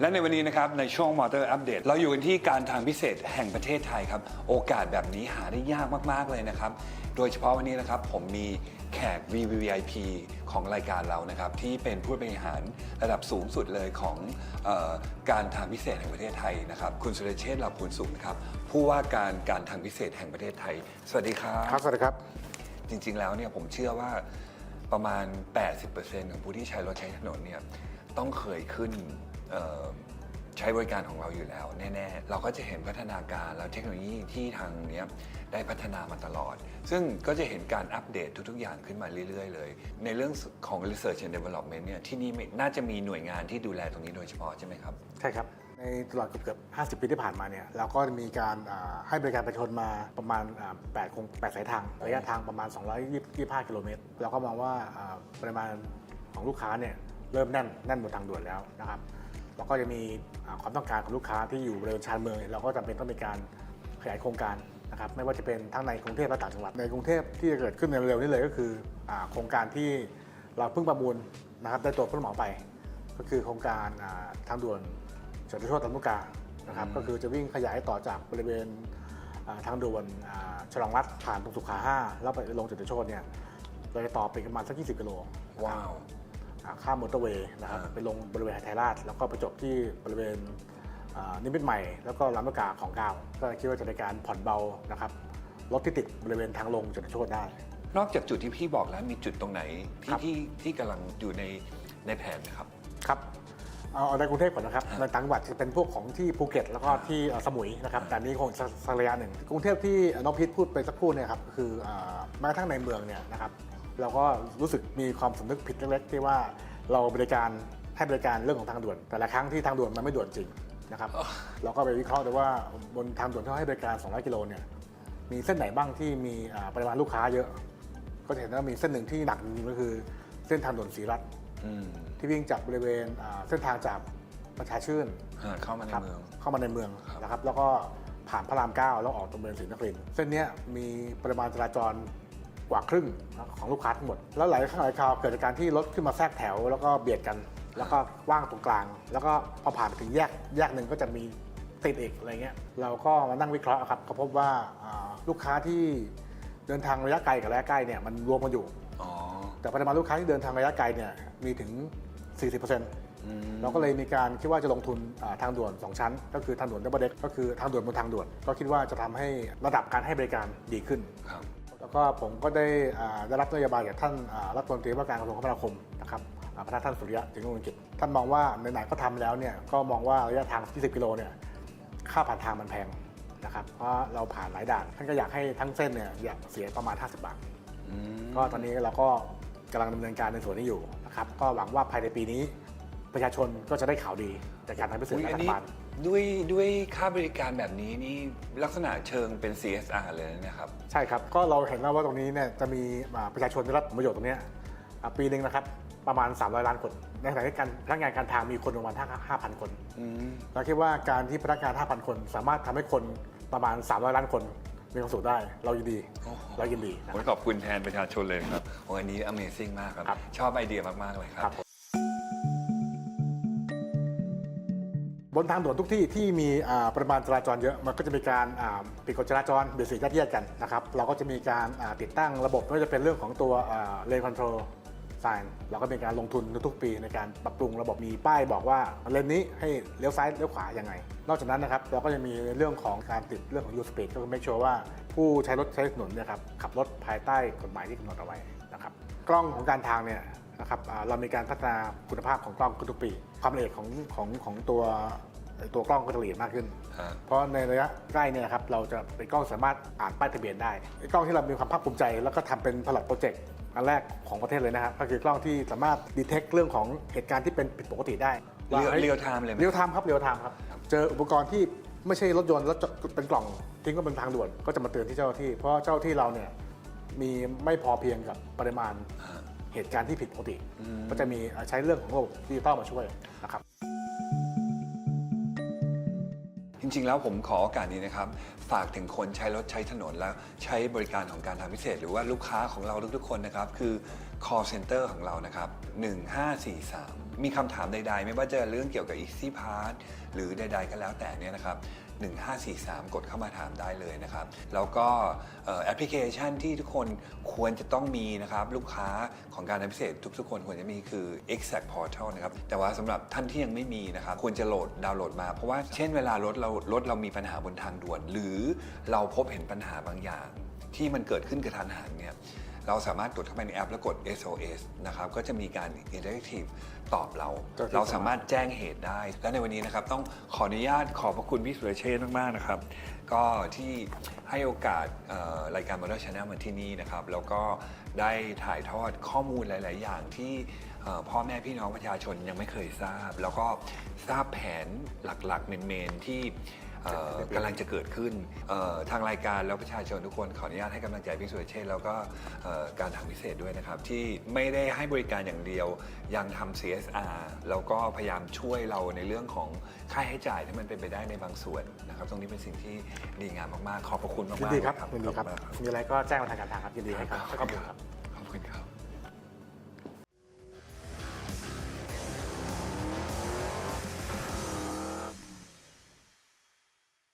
และในวันนี้นะครับในช่วงมอเตอร์อัปเดตเราอยู่กันที่การทางพิเศษแห่งประเทศไทยครับ โอกาสแบบนี้หาได้ยากมาก ๆ เลยนะครับ โดยเฉพาะวันนี้นะครับผมมีแขก VVIP ของรายการเรานะครับ ที่เป็นผู้บริหารระดับสูงสุดเลยของเออการทางพิเศษแห่งประเทศไทยนะครับ คุณสุรเชษฐ์ลาภูลสุขนะครับผู้ว่าการการทางพิเศษแห่งประเทศไทย สวัสดีครับครับสวัสดีครับ จริง ๆ แล้วเนี่ยผมเชื่อว่าประมาณ 80%ของผู้ที่ใช้รถใช้ถนนเนี่ยต้องเคยขึ้นเอ่อ ใช้บริการของเราอยู่แล้วแน่ๆ เราก็จะเห็นพัฒนาการแล้วเทคโนโลยีที่ทางเนี้ยได้พัฒนามาตลอด ซึ่งก็จะเห็นการอัปเดตทุกๆ อย่างขึ้นมาเรื่อยๆ เลย ในเรื่องของ Research and Development เนี่ยที่นี่น่าจะมีหน่วยงานที่ดูแลตรงนี้โดยเฉพาะใช่ไหมครับ ใช่ครับ ในตลอดเกือบๆ50 ปีที่ผ่านมาเนี่ยเราก็มีการให้บริการประชาชนมาประมาณ8คง8สายทางระยะทางประมาณ 225 กิโลเมตรเราก็มองว่าอ่าปริมาณของลูกค้าเนี่ยเริ่มแน่นแน่นบนทางด่วนแล้วนะครับ แล้วก็จะมีความต้องการของลูกค้าที่อยู่บริเวณชานเมือง เราก็จำเป็นต้องมีการขยายโครงการนะครับไม่ว่าจะเป็นทั้งในกรุงเทพและต่างจังหวัดในกรุงเทพที่จะเกิดขึ้นในเร็วนี้เลยก็คืออโครงการที่เราเพิ่งประมูลนะครับได้ตัวผู้รับเหมาไป ก็คือโครงการทางด่วนจตุโชตลำลูกานะครับก็คือจะวิ่งขยายต่อจากบริเวณทางด่วนฉลองรัฐผ่านตรงสุขา5แล้วไปลงจตุโชตเนี่ยเราจะต่อไปประมาณสัก 20 กิโลว้าว ข้ามมอเตอร์เวย์นะครับอ่าไปลงบริเวณไทยราช แล้วก็ไปจบที่บริเวณอ่านิมิตรใหม่ แล้วก็ลำลูกกาของเก้าก็คิดว่าจะเป็นการผ่อนเบานะครับรถที่ติดบริเวณทางลงจตุโชตได้ นอกจากจุดที่พี่บอกแล้วมีจุดตรงไหนที่ครับที่ที่กำลังอยู่ในในแผนนะครับครับเอาเอาในกรุงเทพก่อนนะครับครับในต่างจังหวัดจะเป็นพวกของที่ภูเก็ต แล้วก็ที่เอ่อสมุยนะครับแต่อันนี้คงอีกสักสักระยะหนึ่ง กรุงเทพที่น้องพิษพูดไปสักครู่เนี่ยครับก็คืออ่าแม้กระทั่งในเมืองเนี่ยนะครับ เราก็รู้สึกมีความสำนึกผิดเล็กๆที่ว่าเราบริการให้บริการเรื่องของทางด่วน แต่ละครั้งที่ทางด่วนมันไม่ด่วนจริงนะครับเราก็ไปวิเคราะห์ดูว่าบนทางด่วนที่เขาให้บริการ 200 กิโลเนี่ยมีเส้นไหนบ้างที่มีอ่าปริมาณลูกค้าเยอะ ก็จะเห็นว่ามีเส้นหนึ่งที่หนักจริงๆก็คือเส้นทางด่วนศรีรัตน์อืมที่วิ่งจากบริเวณอ่าเส้นทางจากประชาชื่นอ่าเข้ามาในครับเมืองเข้ามาในเมืองครับนะครับ แล้วก็ผ่านพระรามเก้าแล้วออกตรงเมืองศรีนครินทร์เส้นเนี้ยมีปริมาณจราจร กว่าครึ่งของลูกค้าทั้งหมด แล้วหลายครั้งหลายคราวเกิดจากการที่รถขึ้นมาแทรกแถว แล้วก็เบียดกัน แล้วก็ว่างตรงกลาง แล้วก็พอผ่านไปถึงแยกแยกหนึ่งก็จะมีติดอีกอะไรเงี้ยเราก็มานั่งวิเคราะห์ครับก็พบว่าอ่าลูกค้าที่เดินทางระยะไกลกับระยะใกล้เนี่ยมันรวมกันอยู่อ๋อแต่ปริมาณลูกค้าที่เดินทางระยะไกลเนี่ยมีถึง 40%อืมเราก็เลยมีการคิดว่าจะลงทุนอ่าทางด่วน 2 ชั้น ก็คือทางด่วนดับเบิลเด็กก็คือทางด่วนบนทางด่วน ก็คิดว่าจะทำให้ระดับการให้บริการดีขึ้นครับ แล้วก็ผมก็ได้ได้รับนโยบายจากท่านรัฐมนตรีว่าการกระทรวงคมนาคมนะครับพระท่านสุริยะจึงรุ่งกิจท่านมองว่าไหนๆก็ทำแล้วเนี่ยก็มองว่าระยะทาง 20 กิโลเนี่ยค่าผ่านทางมันแพงนะครับเพราะเราผ่านหลายด่านท่านก็อยากให้ทั้งเส้นเนี่ยอยากเสียประมาณ 50 บาทก็ตอนนี้เราก็กำลังดำเนินการในส่วนนี้อยู่นะครับก็หวังว่าภายในปีนี้ประชาชนก็จะได้ข่าวดีจากการทำพิเศษอุ๊ยรัฐบาล ด้วยด้วยค่าบริการแบบนี้นี่ลักษณะเชิงเป็น CSR เลยนะครับ ใช่ครับ ก็เราเห็นแล้วว่าตรงนี้เนี่ยจะมีอ่าประชาชนได้รับผลประโยชน์ตรงเนี้ยอ่าปีหนึ่งนะครับประมาณ 300 ล้านคน ในขณะที่การพนักงานการทางมีคนประมาณ5,000 คน อืม เราคิดว่าการที่พนักงาน 5,000 คน สามารถทำให้คนประมาณ 300 ล้านคนมีความสุขได้ เรายินดีโอ้โหเรายินดีนะ โอ้ยขอบคุณแทนประชาชนเลยครับโอ้ยอันนี้ Amazing มากครับ ครับชอบไอเดียมาก ๆ เลยคครัรับบบ นทางด่วนทุกที่ที่มีปริมาณจราจรเยอะมันก็จะมีการปิดกฎจราจรเบียดเสียดยัดเยียดกันนะครับเราก็จะมีการติดตั้งระบบไม่ว่าจะเป็นเรื่องของตัวเลนคอนโทรลไซน์เราก็มีการลงทุนทุกปีในการปรับปรุงระบบมีป้ายบอกว่าเลนนี้ให้เลี้ยวซ้ายเลี้ยวขวายังไง นอกจากนั้นนะครับเราก็จะมีเรื่องของการติดเรื่องของยูสปีดก็คือ make sure ว่าผู้ใช้รถใช้ถนนเนี่ยครับขับรถภายใต้กฎหมายที่กำหนดเอาไว้นะครับกล้องของการทางเนี่ยนะครับเรามีการพัฒนาคุณภาพของกล้องทุกปี ความละเอียดของของของตัว ตัวกล้องก็จะละเอียดมากขึ้น ฮะ เพราะในระยะใกล้เนี่ยนะครับเราจะเป็นกล้องสามารถอ่านป้ายทะเบียนได้ไอ้กล้องที่เรามีความภาคภูมิใจ แล้วก็ทำเป็นผลัดโปรเจกต์อันแรกของประเทศเลยนะครับก็คือกล้องที่สามารถดีเทคเรื่องของเหตุการณ์ที่เป็นผิดปกติได้เรียลว่าฮ้ยเรียลไทม์เลยไหม เรียลไทม์ครับเรียลไทม์ครับเจออุปกรณ์ที่ไม่ใช่รถยนต์แล้วจะเป็นกล่องทิ้งก็เป็นทางด่วนก็จะมาเตือนที่เจ้าหน้าที่ เพราะเจ้าหน้าที่เราเนี่ยมีไม่พอเพียงกับปริมาณฮะเหตุการณ์ที่ผิดปกติอืมก็จะมีใช้เรื่องของระบบดิจิตอลมาช่วยนะครับ จริงๆ แล้วผมขอโอกาสนี้นะครับ ฝากถึงคนใช้รถใช้ถนนแล้วใช้บริการของการทางพิเศษ หรือว่าลูกค้าของเราทุกๆคนนะครับ คือ call center ของเรานะครับ 1543 มีคำถามใดๆ ไม่ว่าจะเรื่องเกี่ยวกับ Easy Pass หรือใดๆ ก็แล้วแต่เนี่ยนะครับ 1543 กดเข้ามาถามได้เลยนะครับ แล้วก็แอปพลิเคชันที่ทุกคนควรจะต้องมีนะครับ ลูกค้าของการพิเศษทุกๆคนควรจะมีคือ Exact Portal นะครับ แต่ว่าสำหรับท่านที่ยังไม่มีนะครับ ควรจะโหลดดาวน์โหลดมา เพราะว่าเช่นเวลารถเรารถเรามีปัญหาบนทางด่วน หรือเราพบเห็นปัญหาบางอย่าง ที่มันเกิดขึ้นกระทันหันเนี่ย เราสามารถกดเข้าไปในแอปแล้วกด SOS นะครับก็จะมีการ Interactive ตอบเรา ก็คือ เราสามารถแจ้งเหตุได้ และในวันนี้นะครับต้องขออนุญาตขอบพระคุณพี่สุรเชษฐ์มาก ๆ นะครับ ก็ที่ให้โอกาสเอ่อรายการ Model Channel มาที่นี่นะครับ แล้วก็ได้ถ่ายทอดข้อมูลหลาย ๆ อย่างที่เอ่อพ่อแม่พี่น้องประชาชนยังไม่เคยทราบ แล้วก็ทราบแผนหลัก ๆ เมน ๆ ที่ เอ่อกำลังจะเกิดขึ้นเอ่อทางรายการแล้วประชาชนทุกคนขออนุญาตให้กำลังใจพี่สุรเชษฐ์แล้วก็เอ่อการทางพิเศษด้วยนะครับ ที่ไม่ได้ให้บริการอย่างเดียวยังทำ CSR แล้วก็พยายามช่วยเราในเรื่องของค่าใช้จ่ายที่มันเป็นไปได้ในบางส่วนนะครับ ตรงนี้เป็นสิ่งที่ดีงามมากๆ ขอบพระคุณมากยินๆดีครับเลยยินดีครับขอณมาก มีอะไรก็แจ้งมาทางการทางครับยินดีให้ครับขอบคุณครับ